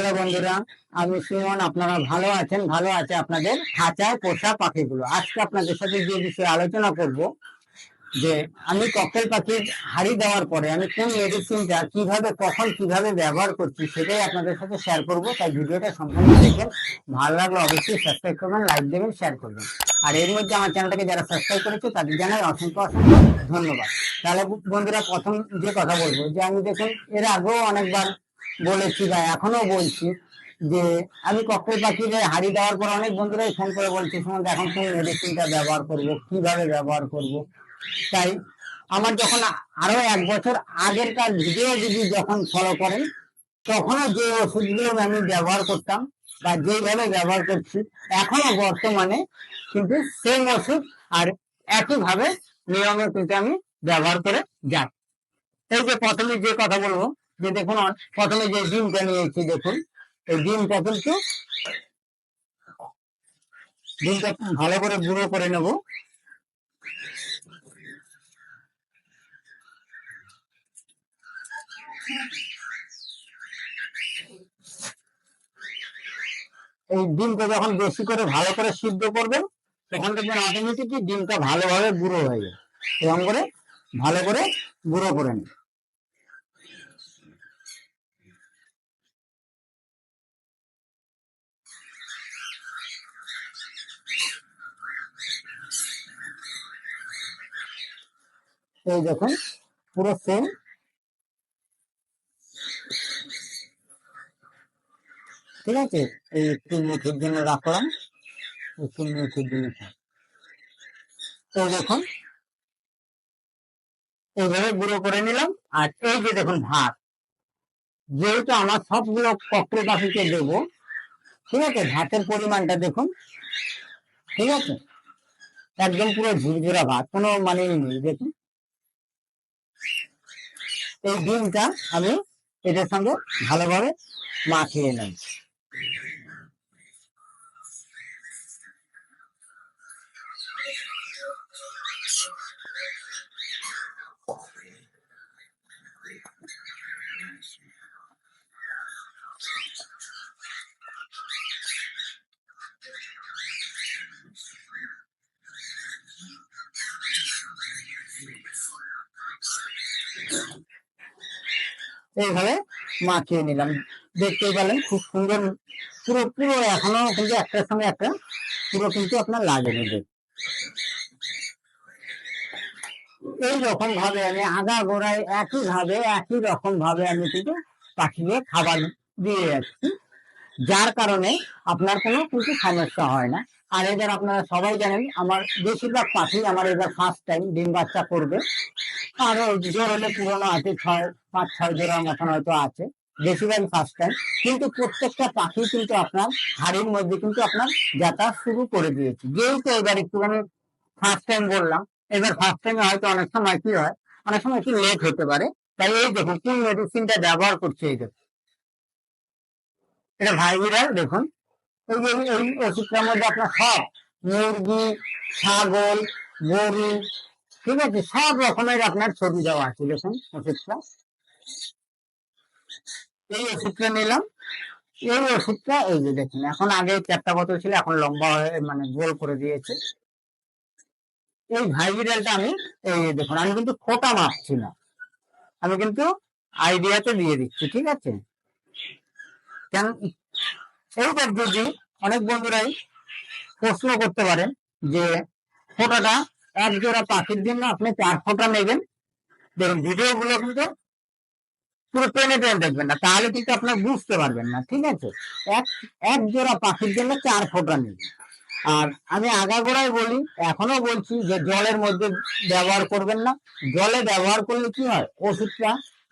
Hello বন্ধুরা, আমি সুমন, আপনারা ভালো আছেন? ভালো আছে আপনাদের? খাঁচায় পোষা পাখিগুলো। আজকে আপনাদের সাথে যে বিষয়ে আলোচনা করব, যে আমি ককটেল পাখির হাড়ি দেওয়ার পরে আমি কোন মেডিসিনটা কীভাবে, কখন কীভাবে ব্যবহার করছি সেটাই আপনাদের সাথে শেয়ার করব। তাই ভিডিওটা সম্পূর্ণ দেখবেন। ভালো লাগলে অবশ্যই সাবস্ক্রাইব করবেন লাইক দেবেন শেয়ার করবেন। আর এর মধ্যে আমার চ্যানেলটাকে যারা সাবস্ক্রাইব করেছে, তাদের জানাই অসংখ্য অসংখ্য ধন্যবাদ। তাহলে বন্ধুরা, প্রথম যে কথা বলব, যে আমি দেখুন, এর আগেও অনেকবার বলেছি বা এখনও বলছি যে আমি ককটেল পাখির হাড়ি দেওয়ার পর অনেক বন্ধুরাই ফোন করে বলছে সুমন এখন কোন মেডিসিনটা ব্যবহার করব, কীভাবে ব্যবহার করব? তাই আমার যখন আরও এক বছর আগেরকার ভিডিও যদি যখন ফলো করেন, তখনও যে ওষুধগুলো আমি ব্যবহার করতাম বা যেভাবে ব্যবহার করছি, এখনও বর্তমানে কিন্তু সেম ওষুধ আর একইভাবে নিয়মে কিন্তু আমি ব্যবহার করে যাই এই যে প্রথমে যে কথা বলব যে দেখুন প্রথমে যে ডিমটা নিয়েছি, দেখুন, এই ডিমটা কিন্তু ডিমটা ভালো করে গুঁড়ো করে নেব। এই ডিমটা যখন বেশি করে ভালো করে সিদ্ধ করবেন, তখন দেখবেন অটোমেটিকলি ডিমটা ভালোভাবে গুঁড়ো হয়ে যাবে। এরকম করে ভালো করে গুঁড়ো করে নিন এই দেখুন, পুরো সেম ঠিক আছে? এই একটু মুখের জন্য রাখলাম। একটু মুখের জন্য এই দেখুন, এইভাবে গুঁড়ো করে নিলাম। আর এই যে দেখুন ভাত, যেহেতু আমার সবগুলো ককরে পাখিকে দেবো, ঠিক আছে? ভাতের পরিমাণটা দেখুন, ঠিক আছে? একদম পুরো ঝুরঝুরা ভাত, কোনো মানে নেই, দেখুন। এই ডিমটা আমি এটার সঙ্গে ভালোভাবে মাখিয়ে নেব। এইভাবে মাখিয়ে নিলাম। দেখতেই পেলেন খুব সুন্দর, পুরো পুরো এখনও কিন্তু একটার সঙ্গে একটা, পুরো কিন্তু আপনার লাগেনি এই রকম ভাবে আমি আগা গোড়ায় একই ভাবে একই রকম ভাবে আমি কিন্তু পাখিকে খাবার দিয়ে যাচ্ছি। যার কারণে আপনার কোনো কিন্তু সমস্যা হয় না। আর এবার আপনারা সবাই জানেন, আমার বেশিরভাগ পাখি আমার এবার ফার্স্ট টাইম ডিম বাচ্চা করবে। আর জোর হলে পুরোনো আছে, ছয়, পাঁচ, ছয় জোড়ার মতন হয়তো আছে। বেশিরভাগ ফার্স্ট টাইম কিন্তু প্রত্যেকটা পাখি কিন্তু আপনার হাড়ির মধ্যে কিন্তু আপনার যাতায়াত শুরু করে দিয়েছে। যেহেতু এবার একটুখানি ফার্স্ট টাইম বললাম, এবার ফার্স্ট টাইমে হয়তো অনেক সময় কি হয়, অনেক সময় একটু লেট হতে পারে। তাই এই দেখুন, কোন মেডিসিনটা ব্যবহার করছে এই দেখুন। এটা ভাইবিরাল দেখুন। এই যে এই ওষুধটার মধ্যে আপনার সব, মুরগি, ছাগল, গরু ঠিক আছে, সব রকমের আপনার ছবি দেওয়া আছে, দেখুন ওষুধটা এই ওষুধটা নিলাম। এই ওষুধটা এই যে দেখুন, এখন আগে চারটা বোতল ছিল, এখন লম্বা হয়ে মানে গোল করে দিয়েছে। এই ভাইবিরালটা আমি, এই দেখুন, আমি কিন্তু ফোটা মাপছি না আমি কিন্তু আইডিয়াতে দিয়ে দিচ্ছি, ঠিক আছে? কেন, এইবার যদি অনেক বন্ধুরাই প্রশ্ন করতে পারেন যে ফোটাটা এক জোড়া পাখির জন্য আপনি চার ফোঁটা নেবেন। দেখুন ভিডিও গুলো কিন্তু পুরো টেনে টেনে দেখবেন না, তাহলে কিন্তু আপনার বুঝতে পারবেন না, ঠিক আছে? এক এক জোড়া পাখির জন্য চার ফোঁটা নেবেন আর আমি আগাগোড়ায় বলি, এখনও বলছি যে জলের মধ্যে ব্যবহার করবেন না। জলে ব্যবহার করলে কি হয়? ওষুধটা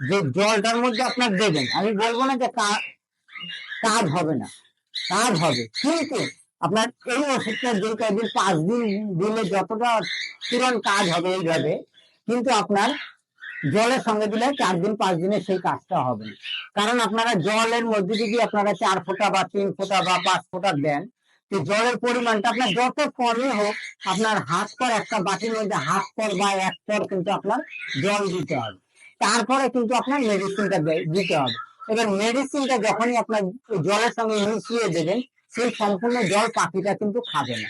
যে জলটার মধ্যে আপনার দেবেন। আমি বলব না যে কাজ হবে না, কাজ হবে, কিন্তু আপনার এই ওষুধটা যে কদিন পাঁচ দিন দিলে যতটা তুরন্ত কাজ হবে এইভাবে, কিন্তু আপনার জলের সঙ্গে দিলে চার দিন, পাঁচ দিনে সেই কাজটা হবে কারণ আপনারা জলের মধ্যে যদি আপনারা চার ফোঁটা বা তিন ফোঁটা বা পাঁচ ফোঁটা দেন, তো জলের পরিমাণটা আপনার যত কমই হোক, আপনার হাত পর একটা বাটির মধ্যে হাত পর বা এক পর কিন্তু আপনার জল দিতে হবে। তারপরে কিন্তু আপনার মেডিসিনটা দিতে হবে। এবার মেডিসিনটা যখনই আপনার জলের সঙ্গে মিশিয়ে দেবেন সেই সম্পূর্ণ জল পাখিটা কিন্তু খাবে না।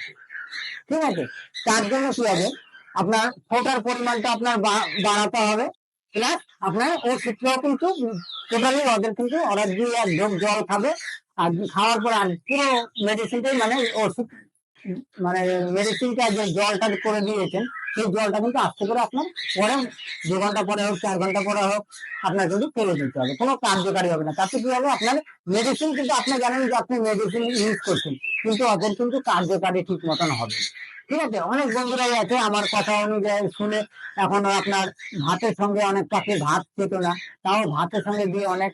ঠিক আছে? তার জন্য কি হবে? আপনার ফোটার পরিমাণটা আপনার বাড়াতে হবে। প্লাস আপনার ও ওষুধটাও কিন্তু টোটালি ওদের কিন্তু ওরা দুই এক ঢোক জল খাবে। আর খাওয়ার পর আর পুরো মেডিসিনটাই মানে ওষুধ মানে মেডিসিনটা যে জলটা করে দিয়েছেন সেই জলটা কিন্তু আস্তে করে আপনার পরে দু ঘণ্টা পরে হোক, চার ঘণ্টা পরে হোক আপনার কিন্তু ফেলে দিতে হবে। কোনো কার্যকারী হবে না। তাতে কি হবে? আপনার মেডিসিন কিন্তু আপনি জানেন যে আপনি মেডিসিন ইউজ করছেন, কিন্তু ওদের কিন্তু কার্যকারী ঠিক মতন হবে। ঠিক আছে? অনেক বন্ধুরাই আছে আমার কথা অনুযায়ী শুনে, এখনও আপনার ভাতের সঙ্গে অনেক পাখি ভাত খেত না, তাও ভাতের সঙ্গে দিয়ে অনেক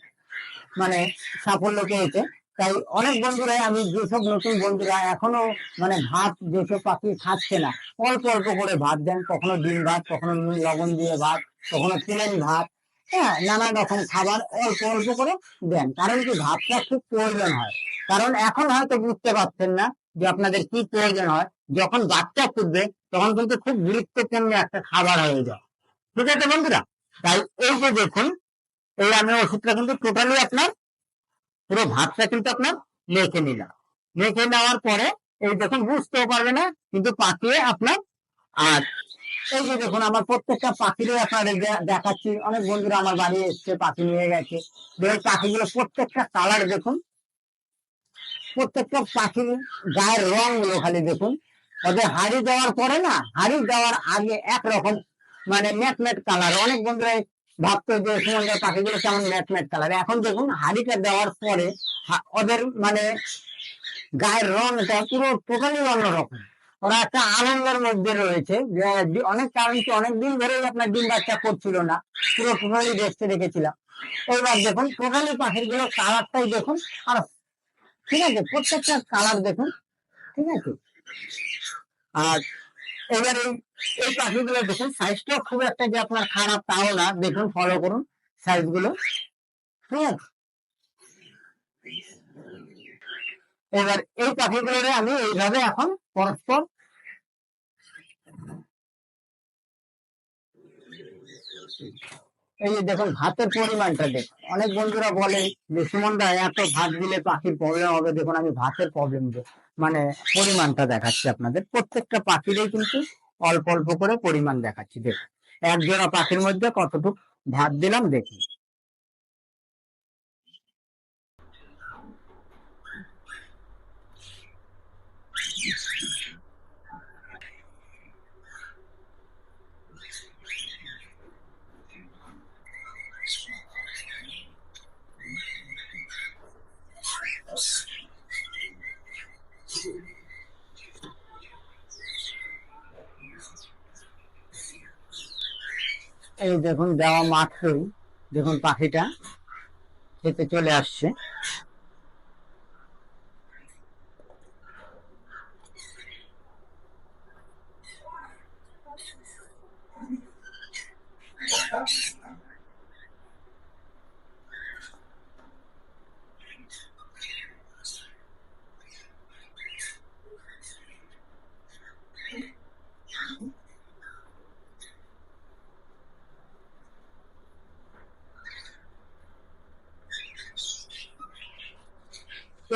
মানে সাফল্য পেয়েছে। তাই অনেক বন্ধুরাই, আমি যেসব নতুন বন্ধুরা এখনও মানে ভাত, যেসব পাখি খাচ্ছে না, অল্প অল্প করে ভাত দেন, কখনো ডিম ভাত, কখনো লবণ দিয়ে ভাত, কখনো প্লেন ভাত হ্যাঁ নানা রকম খাবার অল্প অল্প করে দেন, কারণ কি ভাতটা খুব প্রয়োজন হয়। কারণ এখন হয়তো বুঝতে পারছেন না যে আপনাদের কি প্রয়োজন হয়, যখন বাচ্চা ফুটবে, তখন কিন্তু খুব গুরুত্বপূর্ণ একটা খাবার হয়ে যায়। ঠিক আছে বন্ধুরা? তাই এই যে দেখুন, এই আমি ওষুধটা কিন্তু টোটালি আপনার পুরো ভাতটা কিন্তু আপনার মেখে নিলাম। মেখে নেওয়ার পরে এই দেখুন বুঝতেও পারবে না, কিন্তু পাকিয়ে আপনার আর এই যে দেখুন আমার প্রত্যেকটা পাখিরই আপনাদের দেখাচ্ছি। অনেক বন্ধুরা আমার বাড়ি এসছে, পাখি নিয়ে গেছে। দেখুন পাখিগুলো প্রত্যেকটা কালার দেখুন। প্রত্যেকটা পাখির গায়ের রংগুলো খালি দেখুন। ওদের হাড়ি দেওয়ার পরে না, হাড়ি দেওয়ার আগে একরকম মানে ম্যাট ম্যাট কালার অনেক বন্ধুরা ভাবতো যে সমুদ্রের পাখিগুলো কেমন ম্যাট ম্যাট কালার এখন দেখুন হাড়িটা দেওয়ার পরে ওদের মানে গায়ের রংটা পুরো টোটালি অন্যরকম। ওরা একটা আনন্দের মধ্যে রয়েছে। অনেক কারণ কি অনেক দিন ধরে আপনার ডিম বাচ্চা করছিল না। পুরো টোটালি দেখতে রেখেছিলাম। এবার দেখুন টোটালি পাখিরগুলো কালারটাই দেখুন, আর ঠিক আছে, প্রত্যেকটা কালার দেখুন, ঠিক আছে। আর এবার এই পাখিগুলো দেখুন সাইজটা খুব একটা যে আপনার খারাপ, তাও না। দেখুন ফলো করুন সাইজগুলো ঠিক আছে এবার এই পাখিগুলোরে আমি এইভাবে এখন পরস্পর এই যে দেখুন, ভাতের পরিমাণটা দেখুন। অনেক বন্ধুরা বলে যে, সুমনদা, এত ভাত দিলে পাখির প্রবলেম হবে। দেখুন, আমি ভাতের প্রবলেম মানে পরিমাণটা দেখাচ্ছি আপনাদের। প্রত্যেকটা পাখিরই কিন্তু অল্প অল্প করে পরিমাণ দেখাচ্ছি দেখুন। এক জোড়া পাখির মধ্যে কতটুকু ভাত দিলাম দেখুন এই দেখুন দেওয়া মাত্রই দেখুন পাখিটা খেতে চলে আসছে।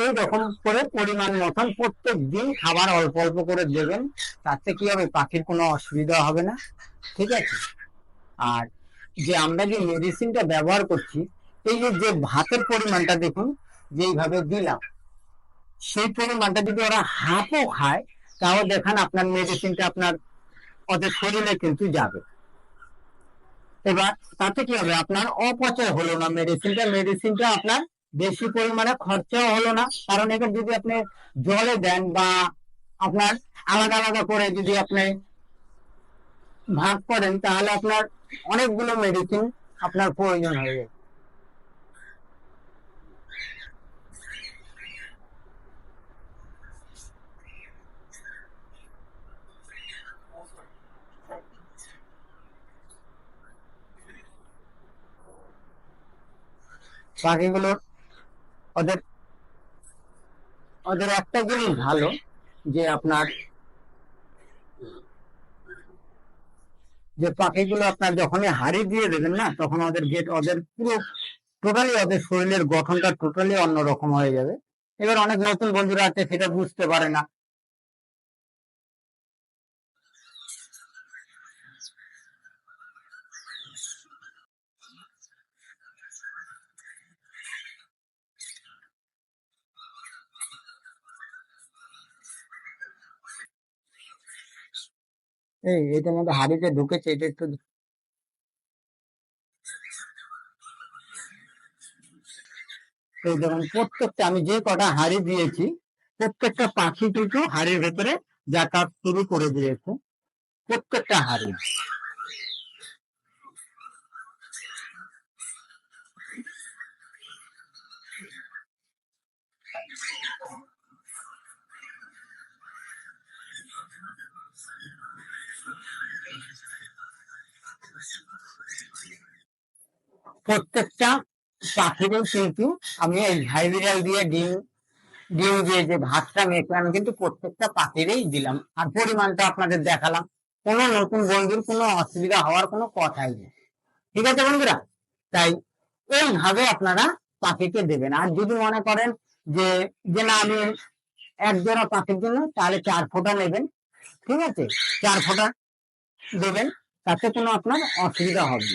এই রকম করে পরিমাণ মতন প্রত্যেক দিন খাবার অল্প অল্প করে দেবেন, তাতে কি হবে? পাখির কোনো অসুবিধা হবে না, ঠিক আছে? আর যে আমরা যে মেডিসিনটা ব্যবহার করছি, এই যে ভাতের পরিমাণটা দেখুন, যেইভাবে দিলাম, সেই পরিমাণটা যদি ওরা হাফও খায় তাও দেখান আপনার মেডিসিনটা আপনার ওদের শরীরে কিন্তু যাবে। এবার তাতে কি হবে? আপনার অপচয় হলো না মেডিসিনটা মেডিসিনটা আপনার বেশি পরিমাণে খরচাও হলো না। কারণ এবার যদি আপনি জলে দেন বা আপনার আলাদা আলাদা করে যদি আপনি ভাগ করেন, তাহলে আপনার অনেকগুলো মেডিসিন আপনার প্রয়োজন হয়ে যায় পাখিগুলোর ওদের ওদের একটা জিনিস ভালো, যে আপনার, যে পাখিগুলো আপনার যখনই হাড়ি দিয়ে দেবেন না, তখন ওদের গেট ওদের পুরো টোটালি ওদের শরীরের গঠনটা টোটালি অন্যরকম হয়ে যাবে। এবার অনেক নতুন বন্ধুরা আছে, সেটা বুঝতে পারে না। এই এটার মধ্যে হাড়িতে ঢুকেছে, এটা একটু এই দেখুন, প্রত্যেকটা আমি যে কটা হাড়ি দিয়েছি, প্রত্যেকটা পাখি কিন্তু হাড়ির ভেতরে যাতায়াত শুরু করে দিয়েছে, প্রত্যেকটা হাড়ি। প্রত্যেকটা পাখিদের কিন্তু আমি এই ভাইবিরাল দিয়ে ডিম ডিম দিয়ে যে ভাতটা মেখে আমি কিন্তু প্রত্যেকটা পাখিরই দিলাম। আর পরিমাণটা আপনাদের দেখালাম। কোনো নতুন বন্ধুর কোনো অসুবিধা হওয়ার কোনো কথাই নেই। ঠিক আছে বন্ধুরা? তাই এইভাবে আপনারা পাখিকে দেবেন। আর যদি মনে করেন যে যে না, আমি এক জোড়া পাখির জন্য তাহলে চার ফোঁটা নেবেন। ঠিক আছে? চার ফোঁটা দেবেন। তাতে কোনো আপনার অসুবিধা হবে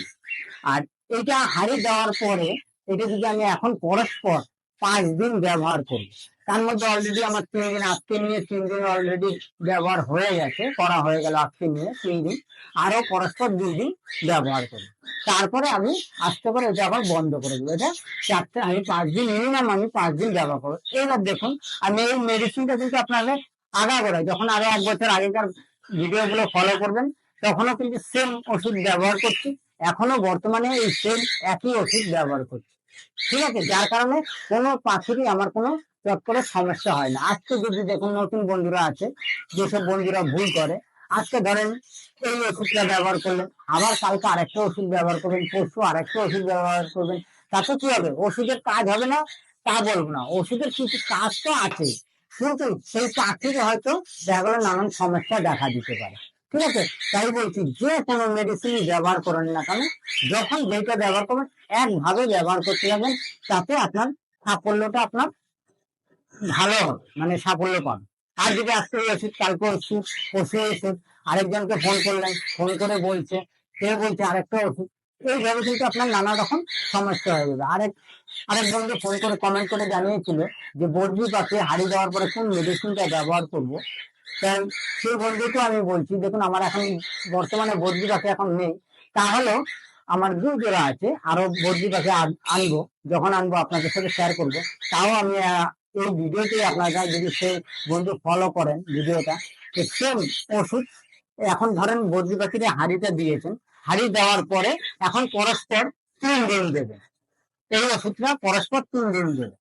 আর এটা হারিয়ে যাওয়ার পরে এটা যদি আমি এখন পরস্পর পাঁচ দিন ব্যবহার করি, তার মধ্যে অলরেডি আমার তিন দিন আজকে নিয়ে তিন দিন অলরেডি ব্যবহার হয়ে গেছে, করা হয়ে গেল আজকে নিয়ে তিন দিন আরও পরস্পর দুই দিন ব্যবহার করি। তারপরে আমি আস্তে করে এটা আবার বন্ধ করে দেবো। এটা চারটে, আমি পাঁচ দিন মিনিমাম আমি পাঁচ দিন ব্যবহার করব। এবার দেখুন, আমি এই মেডিসিনটা কিন্তু আপনাদের আগাগোড়াই যখন আরও এক বছর আগেকার ভিডিও গুলো ফলো করবেন, তখনও কিন্তু সেম ওষুধ ব্যবহার করছি। এখনও বর্তমানে এই সেম একই ওষুধ ব্যবহার করছি। ঠিক আছে? যার কারণে কোনো পাখিরই আমার কোনো চট করে সমস্যা হয় না। আজকে যদি দেখুন নতুন বন্ধুরা আছে, যেসব বন্ধুরা ভুল করে, আজকে ধরেন এই ওষুধটা ব্যবহার করলেন, আবার কালকে আরেকটা ওষুধ ব্যবহার করবেন, পরশু আরেকটা ওষুধ ব্যবহার করবেন, তাতে কি হবে? ওষুধের কাজ হবে না, তা বলব না। ওষুধের কিছু কাজ তো আছে কিন্তু সেই পাখির হয়তো দেখা নানান সমস্যা দেখা দিতে পারে। ঠিক আছে? তাই বলছি, যে কোনো মেডিসিন ব্যবহার করেন না কেন, যখন যেটা ব্যবহার করবেন, একভাবে ব্যবহার করতে যাবেন তাতে আপনার সাফল্যটা আপনার ভালো হবে মানে সাফল্য পান আর যদি আজকে ওষুধ কালকে ওষুধ পশু ওষুধ আরেকজনকে ফোন করলেন ফোন করে বলছে, সে বলছে আরেকটা ওষুধ এইভাবে কিন্তু আপনার নানা রকম সমস্যা হয়ে যাবে। আরেক আরেক বন্ধু ফোন করে কমেন্ট করে জানিয়েছিল যে বর্জি পাখি হারিয়ে দেওয়ার পরে কোন মেডিসিনটা ব্যবহার করব সেই বন্ধুকে আমি বলছি, দেখুন, আমার এখন বর্তমানে বর্জি পাখি এখন নেই। তাহলে আমার দু জোড়া আছে, আরও বর্জি পাখি আনব, যখন আনব আপনাদের সাথে শেয়ার করব। তাও আমি এই ভিডিওতে আপনারা যদি সে বন্ধু ফলো করেন ভিডিওটা সেম ওষুধ এখন ধরেন বদ্রি পাখিতে হাড়িটা দিয়েছেন। হাড়ি দেওয়ার পরে এখন পরস্পর তিন দিন দেবে। এই ওষুধটা পরস্পর তিন দিন দেবে।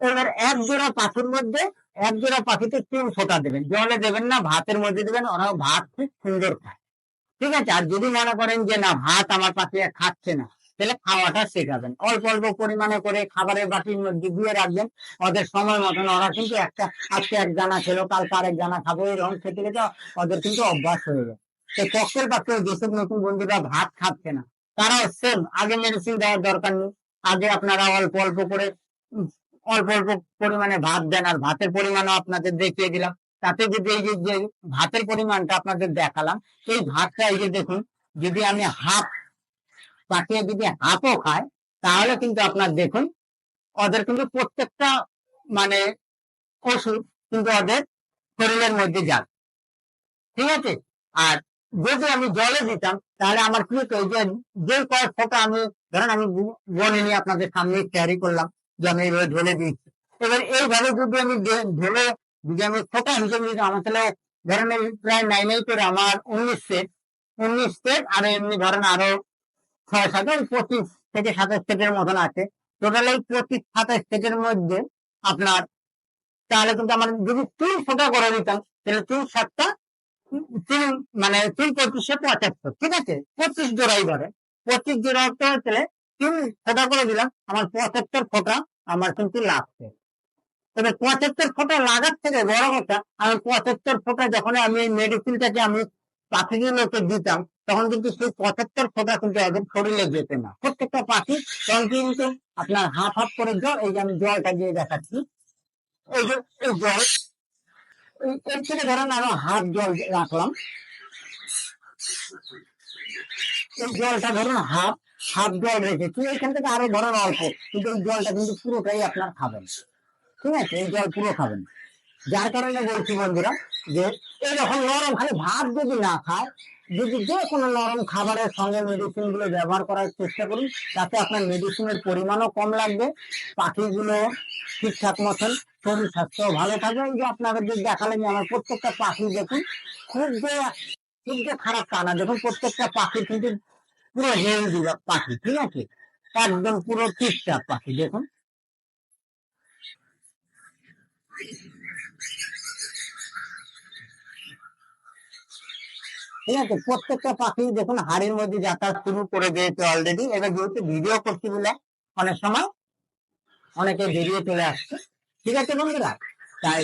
এবার এক জোড়া পাখির মধ্যে এক জোড়া পাখিতে তিন ফোঁটা দেবেন। জলে দেবেন না, ভাতের মধ্যে দেবেন ওরা ভাত খুব সুন্দর খায়। ঠিক আছে? আর যদি মনে করেন যে, না, ভাত আমার পাখি খাচ্ছে না, তাহলে খাওয়াটা শেখাবেন। অল্প অল্প পরিমাণে করে খাবারের বাটির মধ্যে দিয়ে রাখবেন। ওদের সময় মতন ওরা কিন্তু একটা, আজকে এক জানা খেলো, কালকে আরেক জানা খাব, এরকম খেতে খেতে ওদের কিন্তু অভ্যাস হয়ে যায়। তো পক্ষের পাশে যেসব নতুন বন্ধুরা ভাত খাচ্ছে না। তারা সেম আগে মেডিসিন দেওয়ার দরকার নেই। আগে আপনারা অল্প অল্প করে অল্প অল্প পরিমাণে ভাত দেন আর ভাতের পরিমাণও আপনাদের দেখিয়ে দিলাম। তাতে যদি এই যে- ভাতের পরিমাণটা আপনাদের দেখালাম এই ভাতটা এই যে দেখুন, যদি আমি হাফ পাঠিয়ে যদি হাফও খায় তাহলে কিন্তু আপনার দেখুন, ওদের কিন্তু প্রত্যেকটা মানে ওষুধ কিন্তু ওদের শরীরের মধ্যে যাবে। ঠিক আছে? আর যদি আমি জলে দিতাম, তাহলে আমার কি হতো? যে কয়েক ফোঁটা আমি, ধরেন আমি বনে নিয়ে আপনাদের সামনে ক্যারি করলাম যে আমি এইভাবে ঢেলে দিয়েছি এবার এইভাবে যদি আমি ঢেলে যদি আমি ফোঁটা হিসেবে যদি আমার তাহলে ধরেন প্রায় নাইন করে আমার উনিশ সেট উনিশ সেট আর এমনি ধরেন আরও ছয় সাত পঁচিশ থেকে সাতাশ সেটের মতন আছে। টোটাল এই পঁচিশ সাতাশ সেটের মধ্যে আপনার তাহলে কিন্তু আমার যদি তিন ফোঁটা করে দিতাম, তাহলে তিন সাতটা তিন মানে তিন পঁচিশে পঁচাত্তর, ঠিক আছে? পঁচিশ জোড়াই ধরে। পঁচিশ জোড়া হতে হলে তিন ফোঁটা করে দিলাম। আমার পঁচাত্তর ফোঁটা, আমার কিন্তু লাগছে। তবে পঁচাত্তর ফোঁটা লাগার থেকে বড় কথা, আমি পঁচাত্তর ফোঁটা যখন আমি এই মেডিসিনটাকে আমি পাখিগুলোকে দিতাম, তখন কিন্তু সেই পঁচাত্তর ফোঁটা কিন্তু একদম শরীরে যেত না। প্রত্যেকটা পাখি তখন কিন্তু আপনার হাফ হাফ করে জল, এই যে আমি জলটা দিয়ে দেখাচ্ছি, এই যে এই জল এর থেকে ধরেন আরও হাফ জল রাখলাম। এই জলটা ধরুন হাফ হাফ জল রেখেছি এখান থেকে আরও ধরেন অল্প, কিন্তু এই জলটা কিন্তু পুরোটাই আপনার খাবেন। ঠিক আছে? এই জল পুরো খাবেন। যার কারণে বলছি বন্ধুরা যে এরকম নরম খালি ভাত যদি না খায়, যদি যে কোনো নরম খাবারের সঙ্গে মেডিসিনগুলো ব্যবহার করার চেষ্টা করুন, তাতে আপনার মেডিসিনের পরিমাণও কম লাগবে, পাখিগুলো ঠিকঠাক মতন শরীর স্বাস্থ্য ভালো থাকবে। এই যে আপনাদের যে দেখালেন আমার প্রত্যেকটা পাখি দেখুন, খুব যে খুব যে খারাপ তা না। দেখুন, প্রত্যেকটা পাখি কিন্তু পুরো হেলদি পাখি, ঠিক আছে? একদম পুরো ঠিকঠাক পাখি, দেখুন। ঠিক আছে? প্রত্যেকটা পাখি দেখুন, হাড়ির মধ্যে যাতায়াত শুরু করে দিয়েছে অলরেডি এবার যেহেতু ভিডিও করছি বলে অনেক সময় অনেকে বেরিয়ে চলে আসছে। ঠিক আছে বন্ধুরা? তাই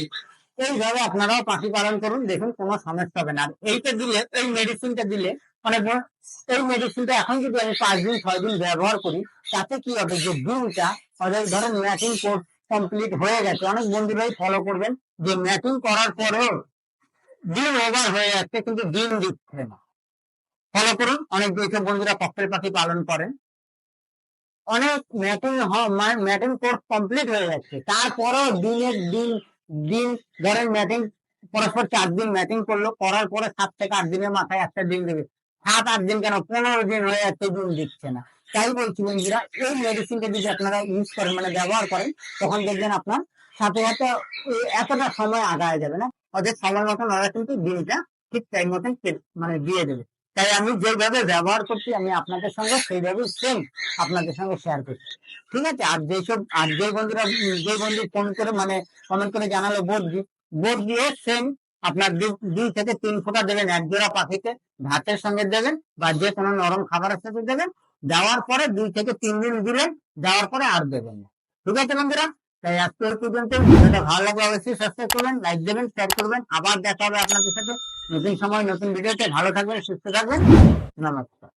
এইভাবে আপনারাও পাখি পালন করুন। দেখুন, কোনো সমস্যা হবে না। আর এইটা দিলে, এই মেডিসিনটা দিলে মানে এই মেডিসিনটা এখন যদি আমি পাঁচ দিন, ছয় দিন ব্যবহার করি, তাতে কি হবে? যে ডিমটা ওদের ধরেন কোর্স কমপ্লিট হয়ে গেছে। অনেক বন্ধুরাই ফলো করবেন যে ম্যাটিং করার পরেও ডিম ওভার হয়ে যাচ্ছে, কিন্তু ডিম দিচ্ছে না। ফলো করুন। অনেক যেসব বন্ধুরা ককটেল পাখি পালন করেন। অনেক ম্যাটিং ম্যাটিং কোর্স কমপ্লিট হয়ে যাচ্ছে। তারপরেও দিনের দিন দিন ধরেন ম্যাটিং পরস্পর চার দিন ম্যাটিং করল, করার পরে সাত থেকে আট দিনের মাথায় একটা ডিম দেবে। সাত, আট দিন কেন? পনেরো দিন হয়ে যাচ্ছে ডিম দিচ্ছে না। তাই বলছি বন্ধুরা, এই মেডিসিনটা যদি আপনারা ইউজ করেন মানে ব্যবহার করেন, তখন দেখবেন আপনার সাথে সাথে এতটা সময় আগায় যাবে না। ওদের সময় মতন ওরা কিন্তু ডিমটা ঠিক টাইম মতন মানে দিয়ে দেবে। তাই আমি যেভাবে ব্যবহার করছি, আমি আপনাদের সঙ্গে সেইভাবে সেম আপনাদের সঙ্গে শেয়ার করছি। ঠিক আছে? আর যেসব, আর যে বন্ধুরা, যে বন্ধু ফোন করে মানে কমেন্ট করে জানালো বোধ বোধ দিয়ে সেম আপনার দুই থেকে তিন ফোঁটা দেবেন, এক জোড়া পাখিকে ভাতের সঙ্গে দেবেন বা যে কোনো নরম খাবারের সাথে দেবেন। দেওয়ার পরে দুই থেকে তিন দিন দিলেন দেওয়ার পরে আর দেবেন না। ঠিক আছে বন্ধুরা? তাই আজকে পর্যন্ত ভিডিওটা ভালো লাগলে অবশ্যই সাবস্ক্রাইব করবেন লাইক দেবেন শেয়ার করবেন। আবার দেখা হবে আপনাদের সাথে। নতুন সময়, নতুন ভিডিওতে। ভালো থাকবেন, সুস্থ থাকবেন। নমস্কার।